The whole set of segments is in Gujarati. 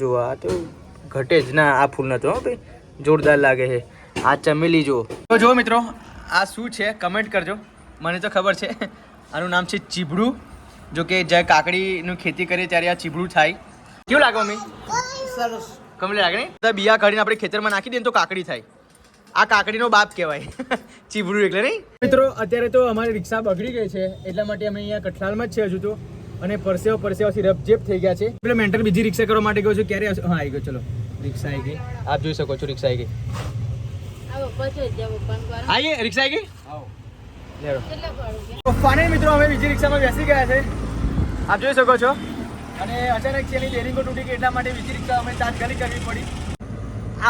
જો આ તો ઘટે જ ના આ ફૂલ નતો ભાઈ. જોરદાર લાગે છે. આ ચમેલી જો તો જો મિત્રો આ શું છે? કમેન્ટ કરજો. મને તો ખબર છે. આનું નામ છે ચીબડું જો કે જ્યારે કાકડીનું ખેતી કરીએ ત્યારે આ ચીબડું થાય. કેવું લાગે મમ્મી? સરસ. કમલે લાગે નહીં? બિયા કાઢીને આપણે ખેતરમાં નાખી દઈએ તો કાકડી થાય. આ કાકડીનો બાપ કહેવાય. ચીબડું એટલે નહીં? મિત્રો અત્યારે તો અમારી રિક્ષા બગડી ગઈ છે. એટલા માટે અમે અહીંયા કઠલાલમાં જ છે હજુ તો. અને પરસેવો પરસેવાથી રપજેપ થઈ ગયા છે. એટલે મેન્ટર બીજી રિક્ષા કરવા માટે ગયો છું. ક્યારે? હા આવી ગયો. ચલો. રિક્ષા આવી ગઈ. આપ જોઈ શકો છો રિક્ષા આવી ગઈ. આવીએ? રિક્ષા આવી ગઈ? ફાઇનલ મિત્રો અમે બીજી રિક્ષામાં બેસી ગયા છે. આપ જોઈ શકો છો. અને અચાનક છે એની બેરિંગો તૂટી ગઈ એટલા માટે બીજી રિક્ષા અમે તાત્કાલિક કરવી પડી.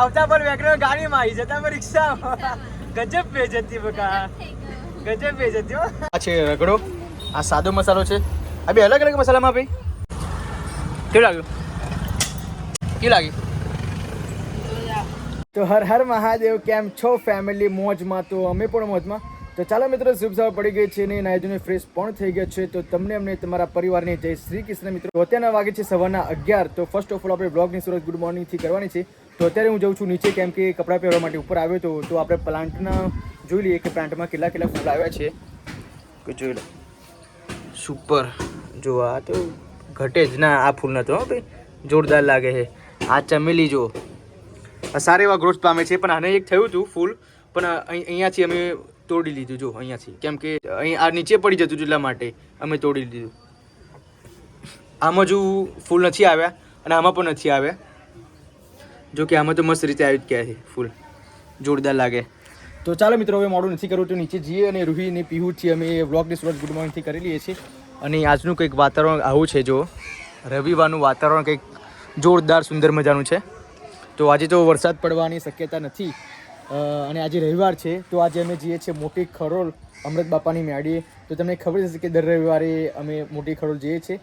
આવતા પર વેકરો ગાડીમાં આવી જતા પર રિક્ષા ગજબ બેજતી બકા. ગજબ બેજતી હો. આ છે રગડો. આ સાદો મસાલો છે. આ બે અલગ અલગ મસાલામાં ભાઈ કેવું લાગ્યું? કેવું લાગ્યું? તો હર હર મહાદેવ કેમ છો ફેમિલી મોજમાં તો અમે પણ મોજમાં. તો ચાલો મિત્રો શુભ સવાર પડી ગઈ છે ને નાયજુને ફ્રેશ પણ થઈ ગયા છે. તો તમને અમને તમારા પરિવારની જય શ્રી કૃષ્ણ મિત્રો. અત્યારના વાગે છે સવારના અગિયાર. તો ફર્સ્ટ ઓફ ઓલ આપણે બ્લોગની સુરત ગુડ મોર્નિંગથી કરવાની છે. તો અત્યારે હું જઉં છું નીચે કેમ કે કપડાં પહેરવા માટે ઉપર આવ્યો તો તો આપણે પ્લાન્ટના જોઈ લઈએ કે પ્લાન્ટમાં કેટલા કેટલા ફૂલ આવ્યા છે. જોઈ લો. સુપર જો આ તો ઘટે જ ના આ ફૂલ નતો હો ભાઈ. જોરદાર લાગે છે. આ ચમેલી જો આ સારા એવા ગ્રોથ પામે છે. પણ આને એક થયું હતું ફૂલ, પણ અહીં- અહીંયાથી અમે તોડી લીધું. જો, અહીંયાથી. કેમ કે અહીં આ નીચે પડી જતું એટલા માટે અમે તોડી લીધું. આમાં જો ફૂલ નથી આવ્યા અને આમાં પણ નથી આવ્યા. જો કે આમાં તો મસ્ત રીતે આવી જ ગયા છે ફૂલ. જોરદાર લાગે. તો ચાલો મિત્રો, હવે મોડું નથી કરવું તો નીચે જઈએ અને રૂહી અને છીએ. અમે વ્લોગની શરૂઆત ગુડ મોર્નિંગથી કરી લઈએ છીએ. અને આજનું કંઈક વાતાવરણ આવું છે, જો. રવિવારનું વાતાવરણ કંઈક જોરદાર, સુંદર મજાનું છે. તો આજે તો વરસાદ પડવાની શક્યતા નથી. અને આજે રવિવાર છે, તો આજે અમે જઈએ છીએ મોટી ખરોલ અમૃત બાપાની મેળીએ. તો તમને ખબર હશે કે દર રવિવારે અમે મોટી ખરોલ જઈએ છીએ.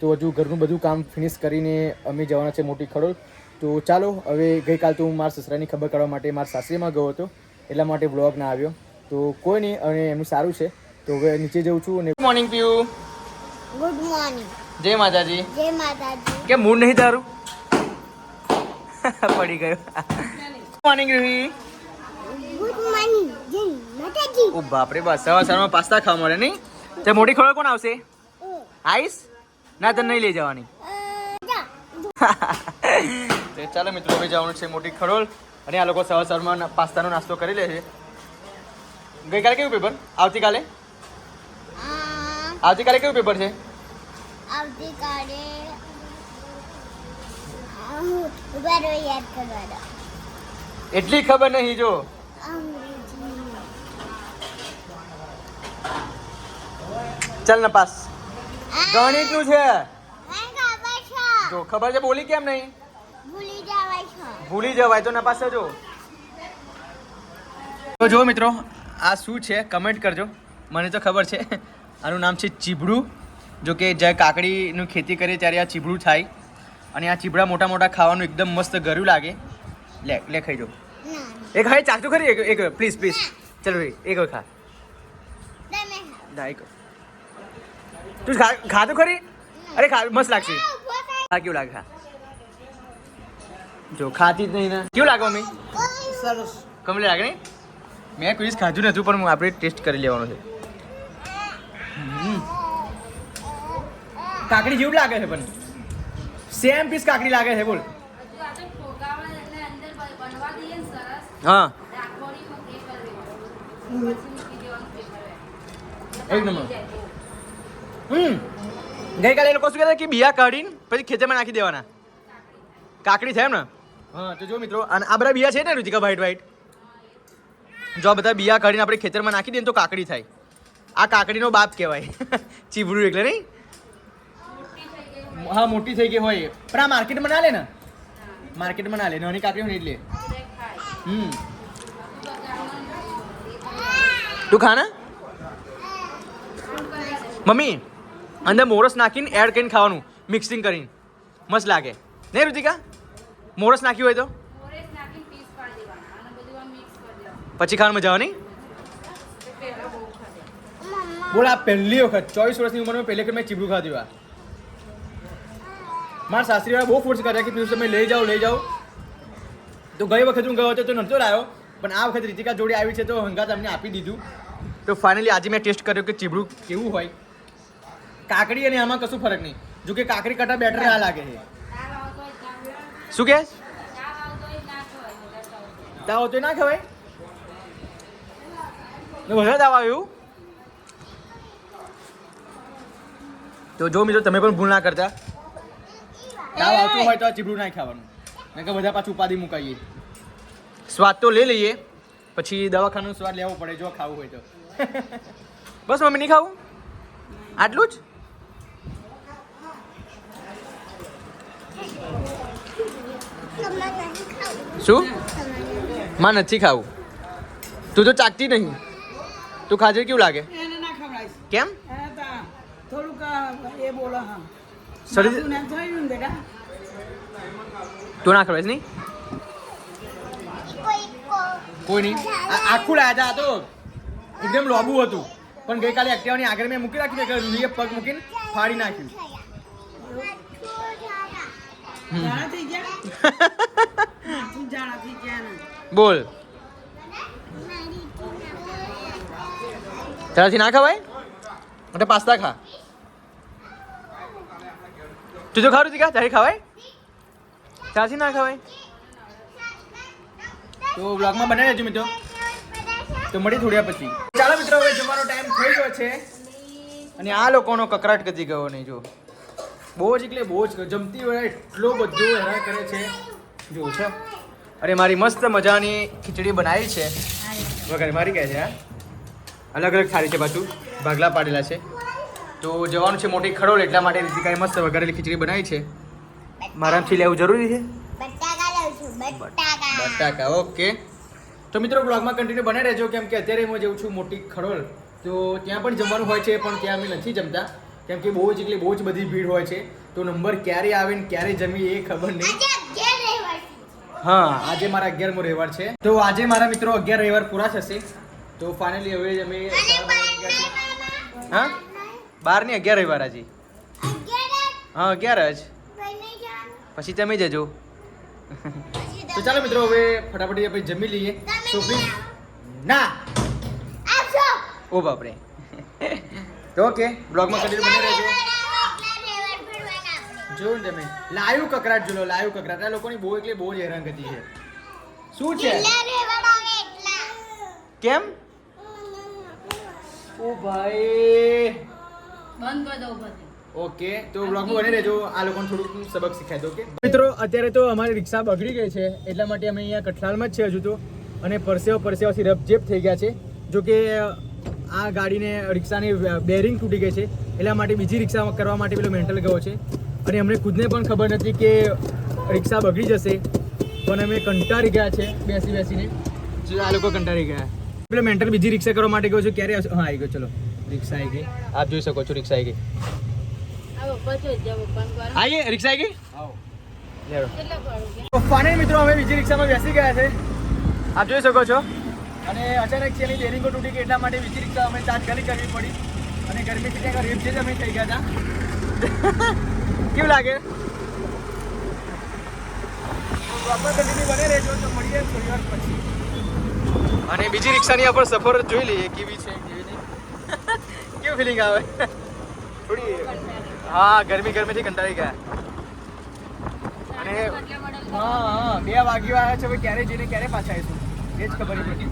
તો હજુ ઘરનું બધું કામ ફિનિશ કરીને અમે જવાના છે મોટી ખરોલ. તો ચાલો, હવે ગઈકાલ તો હું મારા સસરાની ખબર કાઢવા માટે મારા સાસરીમાં ગયો હતો. એટલા માટે બ્લોગ ના આવ્યો. તો કોઈ નહીં, અને એમનું સારું છે. તો હવે નીચે જઉં છું અને મોર્નિંગ પીયુ ગુડ મોર્નિંગ જય માતાજી. જય માતાજી. કે મૂડ નહીં તારું? પડી ગયો. મોર્નિંગ રૂહી ગુડ મોર્નિંગ જય માતાજી. ઓ બાપરે બસ સવાર સવારમાં પાસ્તા ખાવા મળે નહીં? તે મોટી ખોળો કોણ આવશે? આઈસ? ના તને નહીં લઈ જવાની. તો ચાલો મિત્રો હવે જવાનું છે મોટી ખરોલ. અને આ લોકો સવાર સવારમાં પાસ્તાનો નાસ્તો કરી લે છે. ગઈકાલે કેવું પેપર? આવતીકાલે? આવતીકાલે કેવું પેપર છે? આવતીકાલે યાદ કરવાનો. એટલી ખબર નહીં જો. ચાલ ને પાસ ગણિતનું છે છે. જો ખબર છે બોલી કેમ નહીં? ભૂલી જવાય ભૂલી જવાય તો નપાસ જો તો જો મિત્રો આ શું છે? કમેન્ટ કરજો. મને તો ખબર છે. આનું નામ છે ચીબડું જો કે જ્યારે કાકડીનું ખેતી કરીએ ત્યારે આ ચીબડું થાય. અને આ ચીબડા મોટા મોટા ખાવાનું એકદમ મસ્ત ગર્યું લાગે. લે લે ખાઈ જો. ના. એક હા ચાખજો ખરી? એક એક પ્લીઝ પ્લીઝ ચલો ભાઈ એક ખા. દા એક તું ખા ખાધું ખરી? અરે ખા મસ્ત લાગશે. ખા કેવું લાગે? ખા. જો ખાતી જ નહીં ને. કેવું લાગે મમ્મી? સરસ. કમલે લાગે નહીં? મેં કોઈ ખાધું નતું પણ હું આપણે ટેસ્ટ કરી લેવાનો છે. કાકડી જેવું લાગે છે પણ. સેમ પીસ કાકડી લાગે છે બોલ. હા. એક નંબર. હમ. ગઈકાલે એ લોકો શું કહેતા કે બિયા કાઢીને પછી ખેતરમાં નાખી દેવાના. કાકડી થાય એમ ને? હા તો જો મિત્રો અને આ બધા બિયા છે ને રુચિકા વ્હાઈટ વ્હાઈટ જો બધા બિયા કાઢીને આપણે ખેતરમાં નાખી દઈએ તો કાકડી થાય. આ કાકડીનો બાપ કહેવાય. ચીબડું એટલે નહીં? હા મોટી થઈ ગઈ હોય. પણ આ માર્કેટમાં ના લે ને? માર્કેટમાં ના લે. નાની કાકડી હોય ને એટલે હમ. તું ખાના મમ્મી અંદર મોરસ નાખીને એડ કરીને ખાવાનું. મિક્સિંગ કરીને. મસ્ત લાગે. નહીં રુચિકા મોરસ નાખ્યું હોય તો? પછી ખાવાનું મજા આવે નહીં? બોલ પહેલી વખત, ચોવીસ વર્ષની ઉંમરમાં પહેલી વખત મેં ચીબડું ખાધું આ. મારા સાસરીવાળા બહુ ફોર્સ કર્યા કે પિયુષ તમે લઈ જાઓ લઈ જાઓ. તો ગઈ વખત હું ગયો હતો, તો નહોતો લાવ્યો. પણ આ વખત રીતિકા જોડે આવી છે, તો હંગાત અમને આપી દીધું. તો ફાઇનલી આજે મેં ટેસ્ટ કર્યો કે ચીબડું કેવું હોય. કાકડી અને આમાં કશું ફરક નહીં. જો કે કાકડી કરતાં બેટર આ લાગે છે. શું કે? તાવ તો ના ખવાય. ને વધારે તાવ આવ્યું? તો જો મિત્રો તમે પણ ભૂલ ના કરતા. તાવ આવતું હોય તો આ ચીબડું ના ખાવાનું. નહીં કે બધા પાછું ઉપાધિ મુકાઈએ. સ્વાદ તો લઈ લઈએ પછી દવાખાનું સ્વાદ લેવો પડે જો ખાવું હોય તો. બસ મમ્મી નહીં ખાવું? આટલું જ? તમને નથી ખાવું શું? માં નથી ખાવું. તું તો ચાકતી નહીં. તું ખાજે કેવું લાગે? એને ના ખવડાવીશ. કેમ? થોડુંક એ બોલો હા. થયું ને બેટા. તું ના ખવાય નહીં કોઈ નહીં. આ- આખું લાયા હતા એકદમ લોબુ હતું. પણ ગઈકાલે એક્ટિવાની આગળ મેં મૂકી રાખ્યું કે રૂહીએ પગ મૂકીને ફાડી નાખ્યું. હમ. જાણા થઈ ગયા? માથું જાણા થઈ ગયા ને. બોલ. તારાથી ના ખવાય? એટલે પાસ્તા ખા. તું તો ખારું કા તારી ખવાય? ચાસી ના ખવાય? તો બ્લોગમાં બનાવી દેજો મિત્રો. તો મળી થોડ્યા પછી. ચાલો મિત્રો હવે જમવાનો ટાઈમ થઈ ગયો છે. અને આ લોકોનો કકરાટ ગતી ગયો નહીં જો. બહુ જ એટલે બહુ જ જમતી હોય એટલો બધો હેરાન કરે છે. જો છે. અરે મારી મસ્ત મજાની ખીચડી બનાવી છે. વગર મારી કહે છે હા? અલગ અલગ થાળી છે પાછું. ભાગલા પાડેલા છે. તો જવાનું છે મોટી ખડોળ એટલા માટે રીતિકાએ મસ્ત વઘારેલી ખીચડી બનાવી છે. મારાથી લેવું જરૂરી છે? બટાકા. ઓકે. તો મિત્રો બ્લોગમાં કન્ટિન્યુ બને રહેજો કેમ કે અત્યારે હું જઉં છું મોટી ખડોળ તો ત્યાં પણ જમવાનું હોય છે પણ ત્યાં અમે નથી જમતા. કેમ કે બહુ જ એટલે બહુ જ બધી ભીડ હોય છે. તો નંબર ક્યારે આવે ને ક્યારે જમી એ ખબર નહીં. હા આજે મારા અગિયારમો રવિવાર છે. તો આજે મારા મિત્રો અગિયાર રવિવાર પૂરા થશે. તો ફાઇનલી હવે અમે. હા? બાર ને અગિયાર રવિવાર હજી હા અગિયાર જ. પછી તમે જજો. તો ચાલો મિત્રો હવે ફટાફટ આપણે જમી લઈએ. તમે સોફી ના. ઓ બાપરે. તો ઓકે બ્લોગમાં કન્ટિન્યુ બને રહેજો. જોયું ને તમે? લાઈવ કકરાટ જોલો લાઈવ કકરાટ. આ લોકોની બહુ એટલે બહુ જ હેરાનગતિ છે. શું છે. કેમ? ઓ ભાઈ. બંધ કરી દો બધું ઓકે તો બ્લોગમાં બની રહેજો. આ લોકોને થોડુંક સબક શીખાય દો ઓકે? મિત્રો અત્યારે તો અમારી રિક્ષા બગડી ગઈ છે એટલા માટે અમે અહીંયા કઠલાલમાં જ છે હજુ તો. અને પરસેવો પરસેવાથી રપજેપ થઈ ગયા છે. જો કે આ ગાડીને રિક્ષાની બેરિંગ તૂટી ગઈ છે. એટલા માટે બીજી રિક્ષા કરવા માટે પેલો મેન્ટલ ગયો છે. અને અમને ખુદને પણ ખબર નથી કે રિક્ષા બગડી જશે. પણ અમે કંટાળી ગયા છે બેસી બેસીને. આ લોકો કંટાળી ગયા. પેલો મેન્ટલ બીજી રિક્ષા કરવા માટે ગયો છે ક્યારે? હા આવી ગયો ચલો. રિક્ષા આવી ગઈ. આપ જોઈ શકો છો રિક્ષા આવી ગઈ આઈએ રિક્ષા આવી. ગઈ તો ફાઇનલ મિત્રો અમે બીજી રિક્ષામાં બેસી ગયા છે. આપ જોઈ શકો છો. અને અચાનક છે એની બેરિંગો તૂટી ગઈ એટલા માટે બીજી રિક્ષા અમે તાત્કાલિક કરવી પડી. અને ગરમીથી ત્યાં રેપ છે અમે થઈ ગયા હતા. કેવું લાગે? બને રહેજો તો મળીએ થોડી વાર પછી. અને બીજી રિક્ષાની આપણે સફર જોઈ લઈએ કેવી છે? કેવી ફિલિંગ આવે? થોડી હા ગરમી ગરમીથી કંટાળી ગયા. અને હા હા બે વાગ્યો આવ્યા છે હવે ક્યારે જઈને ક્યારે પાછા આવીશું? એ જ ખબર નથી.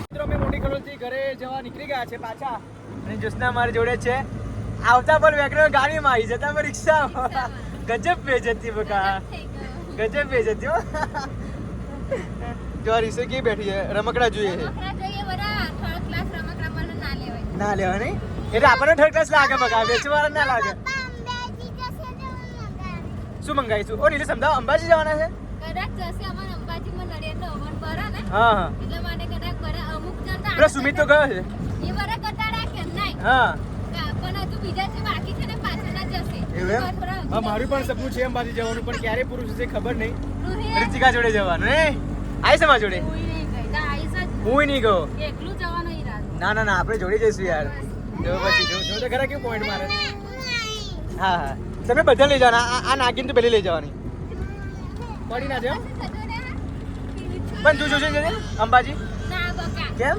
મિત્રો અમે મોટી કલોલથી ઘરે જવા નીકળી ગયા છે પાછા. અને જ્યોત્સના મારી જોડે છે. આવતા પર વેકરો ગાડીમાં આવી જતા પર રિક્ષા ગજબ પે જતી બકા ગજબ ભેજ હતી હો. જો રીસે કી બેઠી છે? રમકડા જોઈએ છે. ના લેવા નહીં? એટલે આપણને થર્ડ ક્લાસ લાગે બગા વેચવાળા ના લાગે. શું મંગાવીશું? ઓ એટલે સમજાવ અંબાજી જવાના છે? કદાચ જશે અમારે અંબાજીમાં નડિયાદનો હવન ભરા ને? હા હા. એટલા માટે કદાચ બધા અમુક જણ પેલો સુમિત તો ગયો છે. એ બધા કટાડા કે નહીં. હા. પણ હજુ બીજા જે બાકી છે ને પાછળના જશે. હા મારું પણ સપનું છે અંબાજી જવાનું પણ ક્યારે પૂરું થશે ખબર નહીં. રૂહી જોડે જવાનું આઈ છે જોડે આઈસ હું નહીં ગયો. ના ના ના આપણે જોડે જઈશું યાર. જો પછી જો જો તો ખરા કેવું પોઈન્ટ મારે. હા હા. તમે બધા લઈ જવાના આ- નાગીન તો પેલી લઈ જવાની. પડી ના જાઓ. પણ તું જોશે છે અંબાજી. કેમ?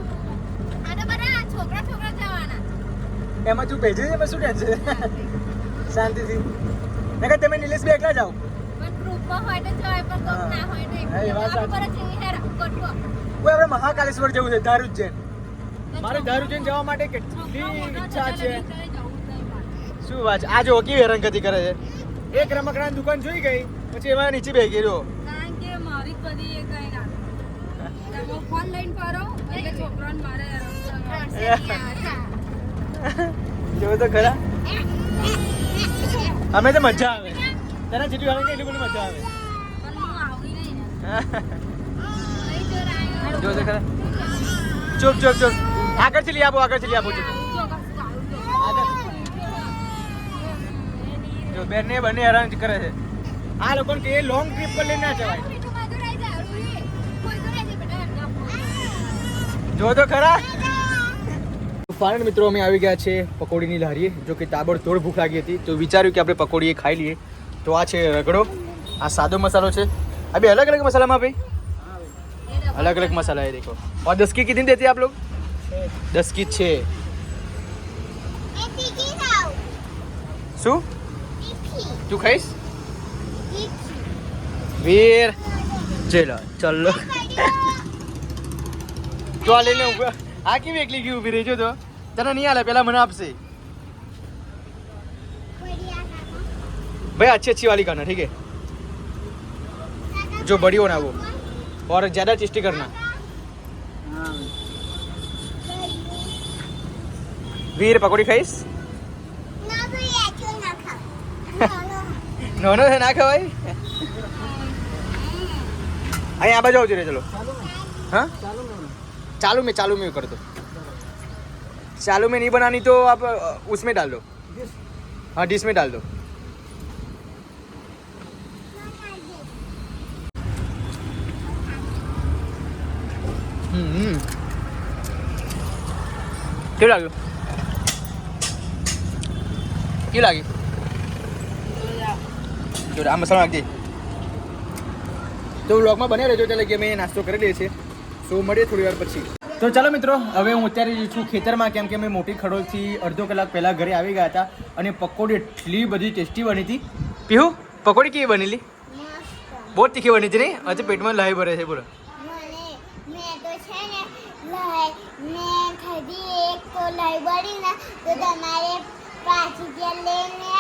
એમાં તું ભેજે છે એમાં શું ટેન્શન? શાંતિથી. નકર તમે નિલેશ બે એકલા જાઓ. આપણે મહાકાલેશ્વર જવું છે દારૂ જૈન મારે દારૂ જૈન જવા માટે કેટલી ઈચ્છા છે. શું વાત છે આ જો કેવી હેરાનગતિ કરે છે એક રમકડાની દુકાન જોઈ ગઈ પછી એમાં નીચે બે રહ્યો કારણ કે મારી બધી એ કઈ ના ફોન લઈને ફરો એટલે છોકરાને મારે ત્રણસેની તો ખરા અમે તો મજા આવે તને જેટલી હેરાન એટલી બધી મજા આવે? જો ખરા ચૂપ ચૂપ ચૂપ. આગળ ચલી આપો આગળ ચલી આપો જો બેને બેન ને બંને હેરાન કરે છે. આ લોકોને કે લોંગ ટ્રીપ પર લઈને ના જવાય. જો તો ખરા. ફાઇનલ મિત્રો અમે આવી ગયા છે પકોડીની લારીએ જો કે તાબડતોડ ભૂખ લાગી હતી તો વિચાર્યું કે આપણે પકોડી ખાઈ લઈએ. તો આ છે રગડો આ સાદો મસાલો છે આ બે अलग अलग मसाला भाई अलग अलग मसाला है देखो और दस की कितनी देती है आप लोग दस की छः એ તીખી ખાવ શું તીખી તું ખાઈશ તીખી વીર ચલો ચલો તો આ લઈને ઉભા આ કેવી એકલી ગઈ ઊભી રહી જો તો તને નહીં આલે પેલા મને આપશે खाना भाई अच्छी अच्छी वाली करना ठीक है जो बड़ी हो ना वो और ज़्यादा टेस्टी करना वीर पकौड़ी खाईस ના ભાઈ આચો ના ખાવ ચાલો નોનો છે ના ખવાય અહીં આ બાજુ આવજો રે ચલો हाँ चालू में चालू में कर दो चालू में नहीं बनानी तो आप अ, उसमें डाल दो हाँ डिश में डाल दो કેવું લાગ્યું કેવું લાગ્યું જો આ મસાલો નાખજે તો વ્લોગમાં બને રહેજો એટલે કે અમે નાસ્તો કરી દઈએ છીએ સો મળીએ થોડી વાર પછી તો ચાલો મિત્રો હવે હું અત્યારે જે છું ખેતરમાં કેમ કે અમે મોટી ખડોલથી અડધો કલાક પહેલાં ઘરે આવી ગયા હતા અને પકોડી એટલી બધી ટેસ્ટી બની હતી. પીહુ પકોડી કેવી બનેલી? બહુ તીખી બની હતી નહીં હજી પેટમાં લાહી ભરે છે બોલો મને મેં તો છે ને લાઈ મેં ખાધી એક તો લાઈ ના, તો તમારે પાછી ત્યાં લઈને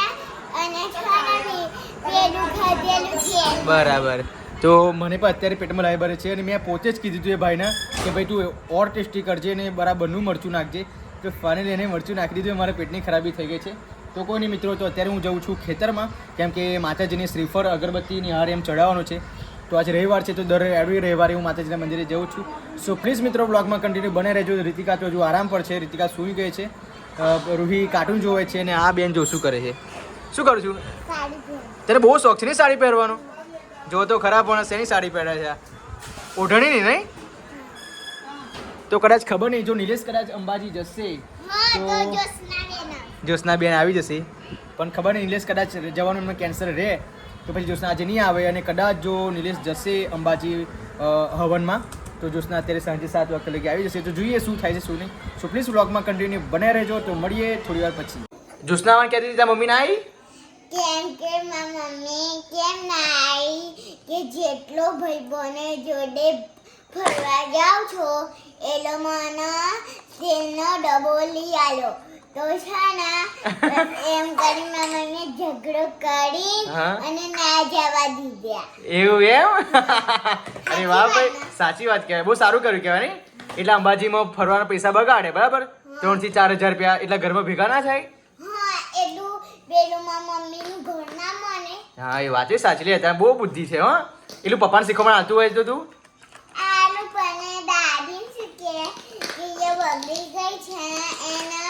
અને ખાવાની પેલું ખાધેલું છે. બરાબર. તો મને પણ અત્યારે પેટમાં લાઈ છે અને મેં પોતે જ કીધું હતું એ ભાઈને કે ભાઈ તું ઓર ટેસ્ટી કરજે અને બરાબરનું મરચું નાખજે. તો ફાઇનલી એને મરચું નાખી દીધું મારા પેટની ખરાબી થઈ ગઈ છે. તો કોઈ નહીં મિત્રો, તો અત્યારે હું જઉં છું ખેતરમાં, કેમ કે માતાજીને શ્રીફળ અગરબત્તીની હાર એમ ચડાવવાનો છે. તો આજે રવિવાર છે તો દર એવરી રવિવારે હું માતાજીના મંદિરે જઉં છું. સો પ્લીઝ મિત્રો બ્લોગમાં કન્ટિન્યુ બને રહેજો. રીતિકા તો હજુ આરામ પર છે રીતિકા સૂઈ ગઈ છે. રૂહી કાર્ટૂન જોવે છે અને આ બેન જો શું કરે છે? શું કરું છું? તને બહુ શોખ છે ને સાડી પહેરવાનો? જો તો ખરાબ પણ શેની સાડી પહેરે છે ઓઢણી ઓઢણીની નહીં? તો કદાચ ખબર નહીં જો નિલેશ કદાચ અંબાજી જશે તો તો- જ્યોત્સના બેન આવી જશે. પણ ખબર નહીં નિલેશ કદાચ જવાનું એમને કેન્સર રહે. તો પછી જ્યોત્સના આજે નહીં આવે અને કદાચ જો નિલેશ જશે અંબાજી હવનમાં, તો જ્યોત્સના અત્યારે સાંજે સાત વાગે લગી આવી જશે. તો જોઈએ શું થાય છે શું નહીં. સો પ્લીઝ વ્લોગમાં કન્ટિન્યુ બને રહેજો. તો મળીએ થોડી વાર પછી. જ્યોત્સના માં કહેતી હતી મમ્મી ના આવી કેમ કે મમ્મી કેમ આવી કે જેટલો ભાઈ બને જોડે ફરવા જાવ છો, એલો મને, તેલનો ડબો લઈ આલો. તો છે ને એમ કરી મમ્મીએ ઝઘડો કરી. અને ના જવા દીધા. એવું એમ? અરે વાહ ભાઈ સાચી વાત કહેવાય. બહુ સારું કર્યું કહેવાય નહીં એટલે અંબાજીમાં ફરવાના પૈસા બગાડે બરાબર? ત્રણથી ચાર હજાર રૂપિયા એટલા ઘરમાં ભેગા ના થાય? હા એટલું પેલું મારા મમ્મીનું ઘર ના મને હા એ વાત સાચી. લે ત્યાં બહુ બુદ્ધિ છે હો. એટલું પપ્પાને શીખવણ આવતું હોય તો તું? આનું પણ દાદી શું કે કે બગડી ગઈ છે એને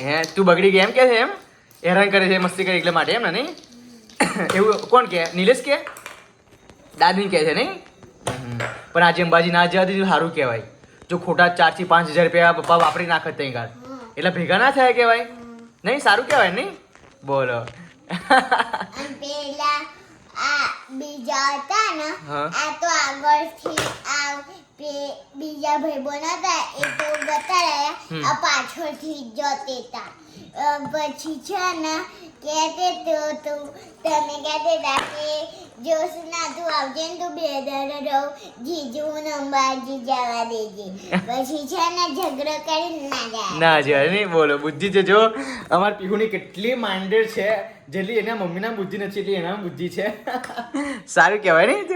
હે તું બગડી ગઈ એમ કે છે એમ? હેરાન કરે છે મસ્તી કરે એટલે માટે એમ ને નહીં? એવું કોણ કે? નિલેશ કે? દાદી કહે છે નહીં? પણ આજે અંબાજી ના જવા દીધું સારું કહેવાય. જો ખોટા ચારથી પાંચ હજાર રૂપિયા પપ્પા વાપરી નાખે ત્યાં ગાળ એટલે ભેગા ના થયા કહેવાય? નહીં સારું કહેવાય નહીં? બોલો. આ બીજા હતા ને આ તો આગળથી આ બીજા ભાઈબંધ હતા એ તો જતા રહ્યા આ પાછળથી જતે હતા. પછી છે ને કહેતે તો તું તમે કહેતે હતા કે જોશના તું આવજે ને તું બે દાડા રહું જીજુ અંબાજી જવા દેજે. પછી છે ને ઝઘડો કરી ના જાય. ના જાય નહીં બોલો બુદ્ધિ જજો અમાર પીહુની કેટલી માઇન્ડેડ છે. જેટલી એના મમ્મીના બુદ્ધિ નથી એટલી એના બુદ્ધિ છે. સારું કહેવાય નહીં